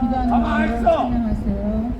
기도하는 마음으로 찬양하세요.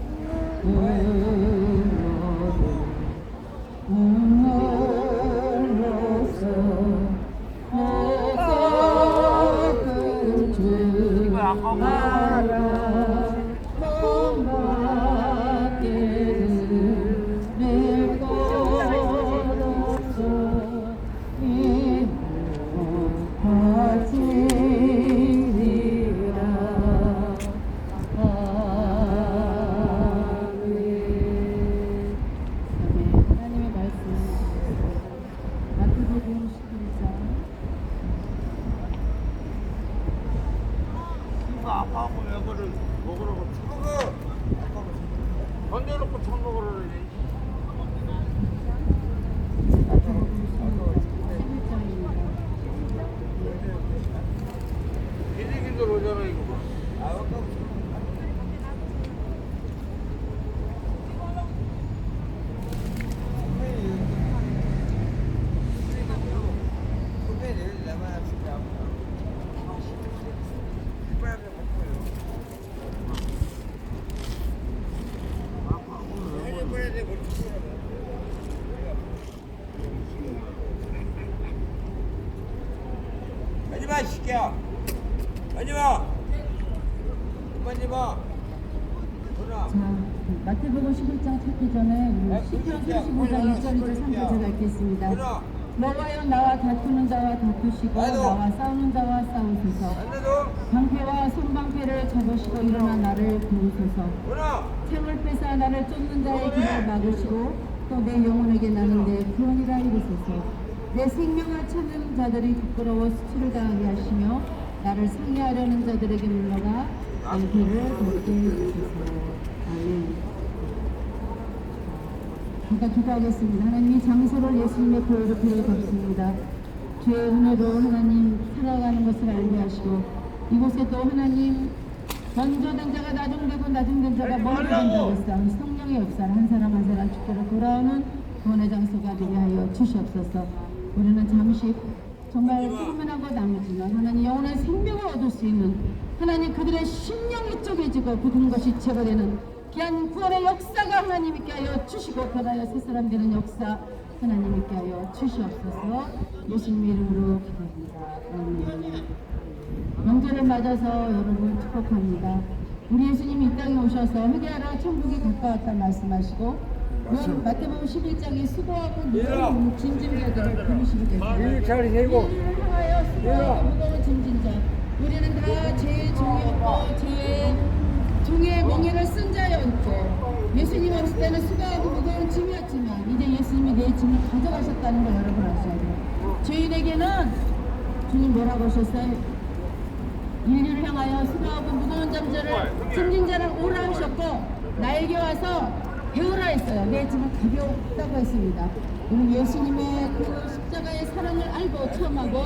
먹으라고 먹어 던져놓고 천 먹으라고 그러지 마태복음 11장입니다. 기지기들 오잖아 이거 하지 마, 이 새끼야. 하지 마. 하지 마. 돌아. 자, 마태복음 11장 찾기 전에 우리 시편 35장 1절에서 3절을 읽겠습니다. 돌아. 너와여 나와 다투는 자와 다투시고. 나와 싸우는 자와 싸우소서. 방패와 손방패를 접으시고 일어나 나를 도우소서 창을 뺏어 나를 쫓는 자의 길을 막으시고 또 내 영혼에게 나는데 구원이라 이르소서. 내 생명을 찾는 자들이 부끄러워 수치를 당하게 하시며 나를 상해하려는 자들에게 물러가 내 길을 걷게 해주소서. 아멘. 잠깐 기도하겠습니다. 하나님 이 장소를 예수님의 보혈로 덮습니다. 주의 은혜로 하나님 살아가는 것을 알게 하시고 이곳에 또 하나님 건조된 자가 나중되고 나중된 자가 된다고 했어. 성령의 역사를 한 사람 한 사람 주께로 돌아오는 구원의 장소가 되게 하여 주시옵소서. 우리는 잠시 정말 훈훈하고 남지만 하나님 영혼의 생명을 얻을 수 있는 하나님 그들의 심령이 쪼개지고 굳은 것이 제거되는 귀한 구원의 역사가 하나님 있게 하여 주시고 변하여 새 사람 되는 역사 하나님 있게 하여 주시옵소서. 예수님 이름으로 기도합니다. 아멘 명절을 맞아서 여러분 축복합니다. 우리 예수님이 이 땅에 오셔서 회개하라 천국이 가까웠다 말씀하시고 그 마태복음 11장에 수고하고 무거운 짐진 자들을 부르시게 됐어요. 자리 세고. 이를 향하여 수고하고 무거운 짐진 자 우리는 다 죄의 종이었고 죄의 종의 멍에를 쓴 자였고 예수님 없을 때는 수고하고 무거운 짐이었지만 이제 예수님이 내 짐을 가져가셨다는 걸 여러분 아셔야 돼요. 죄인에게는 주님 뭐라고 하셨어요? 인류를 향하여 수고하고 무거운 잠자를 짐진 자를 오라 하셨고 나에게 와서 배우라 했어요. 내 짐은 가볍다고 했습니다. 우리 예수님의 그 십자가의 사랑을 알고 처음 하고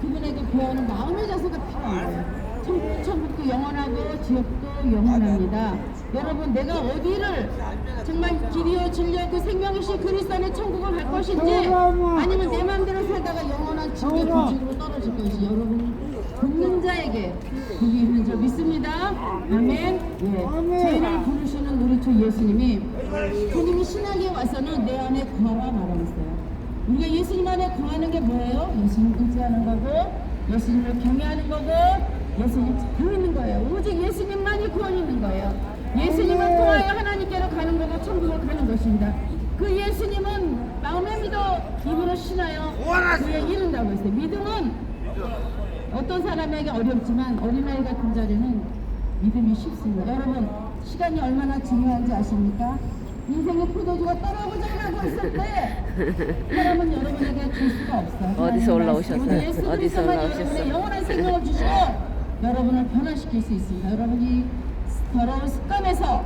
그분에게 배우는 마음의 자세가 필요한 거예요. 천- 천국도 영원하고 지옥도 영원합니다. 여러분 내가 어디를 정말 길이요 진리요 그 생명이신 그리스도 안에 천국을 갈 것인지 아니면 내 마음대로 살다가 영원한 지옥의 불지로 떨어질 것이 여러분 듣는 자에게 그게 있는 줄 믿습니다. 아멘. 예. 저희를 부르시는 우리 주 예수님이 주님이 신학에 와서는 내 안에 거하라 말하셨어요. 우리가 예수님 안에 거하는 게 뭐예요? 예수님 의지하는 거고 예수님을 경외하는 거고 예수님 참 있는 거예요. 오직 예수님만이 구원 있는 거예요. 예수님을 통하여 하나님께로 가는 거고 천국을 가는 것입니다. 그 예수님은 마음에 믿어 입으로 신하여 그에 이른다고 했어요. 믿음은 어떤 사람에게 어렵지만 어린아이 같은 자리는 믿음이 쉽습니다. 여러분 시간이 얼마나 중요한지 아십니까? 인생의 포도주가 떨어보자고 있을 때 사람은 여러분에게 줄 수가 없어요. 어디서 올라오셨어요? 어디서 올라오셨어요? 영원한 생명을 주시고 여러분을 변화시킬 수 있습니다. 여러분이 더러운 습관에서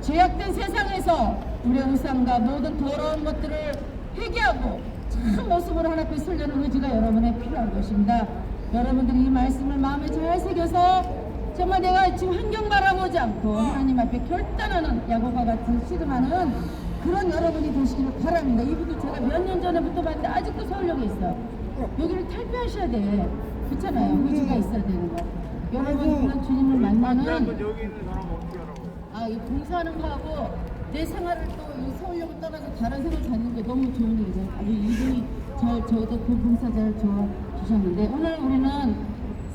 죄악된 세상에서 우리의 우상과 모든 더러운 것들을 회개하고 참 모습으로 하나님 앞에 서려는 의지가 여러분의 필요한 것입니다. 여러분들이 이 말씀을 마음에 잘 새겨서 정말 내가 지금 환경 바라보지 않고 하나님 앞에 결단하는 야고가 같은 씨름하는 그런 여러분이 되시기를 바랍니다. 이분도 제가 몇 년 전에부터 봤는데 아직도 서울역에 있어요. 여기를 탈피하셔야 돼. 그렇잖아요. 의지가 있어야 되는 거. 여러분 그런 주님을 만나는 여기 있는 사람 어떻게 하라고? 아, 이 봉사하는 거하고 내 생활을 또 이 서울역을 떠나서 다른 생활 찾는 게 너무 좋은 일이죠. 아주 이분이 저, 저도 그 봉사자를 도와 주셨는데 오늘 우리는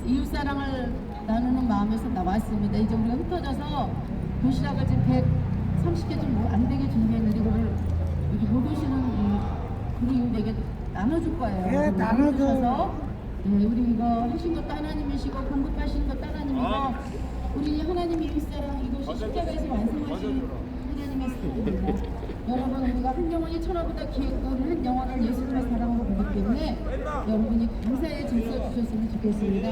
이웃사랑을 나누는 마음에서 나왔습니다. 이제 우리가 흩어져서 도시락을 지금 130개 좀 안 되게 준비했는데 이거를 여기 못 오시는 그리움에게 나눠줄 거예요. 예, 여러분 나눠줘. 흩어져서 네, 우리 이거 하신 것도 하나님이시고 공급하시는 것도 하나님이고 우리 하나님의 일사랑 이것이 십자가에서 완성하신 하나님의 사랑입니다. 여러분 우리가 한 영혼이 천하보다 귀했고 한 영혼을 예수님의 사랑으로 보기 때문에 여러분이 감사의 질서 주셨으면 좋겠습니다.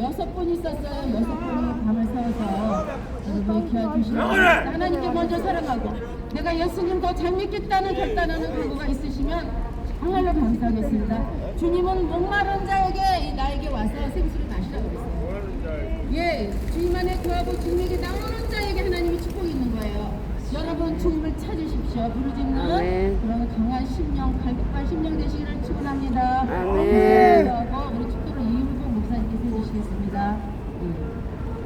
여섯 분 있었어요. 여섯 분이 밤을 새워서 여러분의 귀한 주시는 하나님께 먼저 사랑하고 내가 예수님 더 잘 믿겠다는 결단하는 각오가 있으시면 정말로 감사하겠습니다. 주님은 목마른 자에게 이 나에게 와서 생수를 마시라고 그랬어요. 예, 주님 안에 구하고 주님에게 나오는 자에게 하나님이 축복이 있는 거예요. 여러분 주님을 찾으십시오. 부르짖는 아멘. 그런 강한 심령, 갈급한 심령 되시기를 축원합니다. 아멘. 하고 우리 축도를 이일복 목사님께 해주시겠습니다.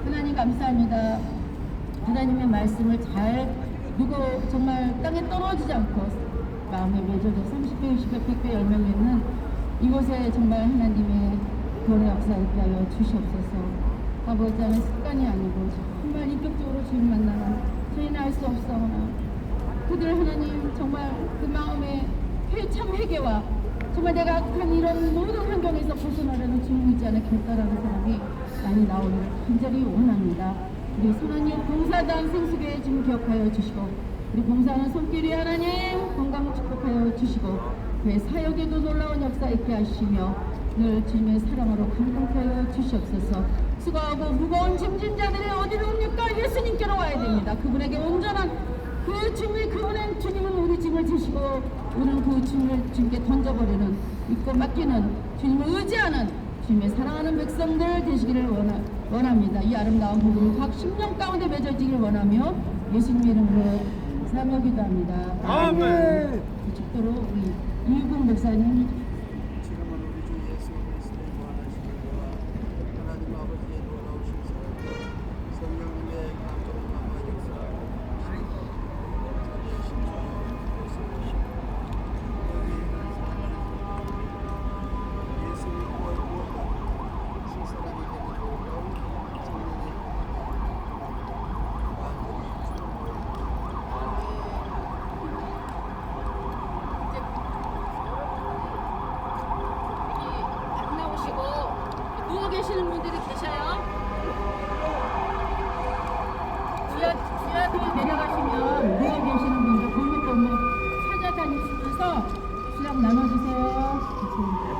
하나님 감사합니다. 하나님의 말씀을 잘 누구 정말 땅에 떨어지지 않고 마음에 맺어져 30배, 60배, 100배 열매 맺는 이곳에 정말 하나님의 구원의 역사 있게 하여 주시옵소서. 아버지 하는 습관이 아니고 정말 인격적으로 주님 만나는 알수 없사오나 그들 하나님 정말 그 마음에 회- 참 회개와 정말 내가 악한 이런 모든 환경에서 벗어나려는 주님 있지 결단하는 사람이 많이 나오기를 간절히 원합니다. 우리 선하님 봉사단 생수교회 좀 기억하여 주시고 우리 봉사하는 손길이 하나님 건강 축복하여 주시고 그의 사역에도 놀라운 역사 있게 하시며 늘 주님의 사랑으로 감동케 하여 주시옵소서 수고하고 무거운 짐진 자들이 어디로 옵니까? 예수님께로 와야 됩니다. 그분에게 온전한 그 주님, 그분은 주님은 우리 짐을 지시고 우리는 그 주님을 주님께 던져버리는 믿고 맡기는 주님을 의지하는 주님의 사랑하는 백성들 되시기를 원하, 원합니다. 이 아름다운 부분을 각 심령 가운데 맺어지기를 원하며 예수님 이름으로 감사하며 기도합니다. 아멘. 그 축도로 우리 이국 목사님 지금은 우리 주 예수 그리스도의 무한하시고 하나님 아버지의 놀라우신 사랑 성령님의 감동을 만나 역사하고 자기의 심정을 말씀하시고 여기 있는 사람들이 예수의 구원 무엇보다 신사람이 되는 놀라운 성령의 완전히 주는 안 나오시고 누워 계시는 분들이 계셔요. 지하 지하 뒤에 내려가시면 누워 계시는 분들 골목골목 찾아다니시면서 수락 나눠주세요.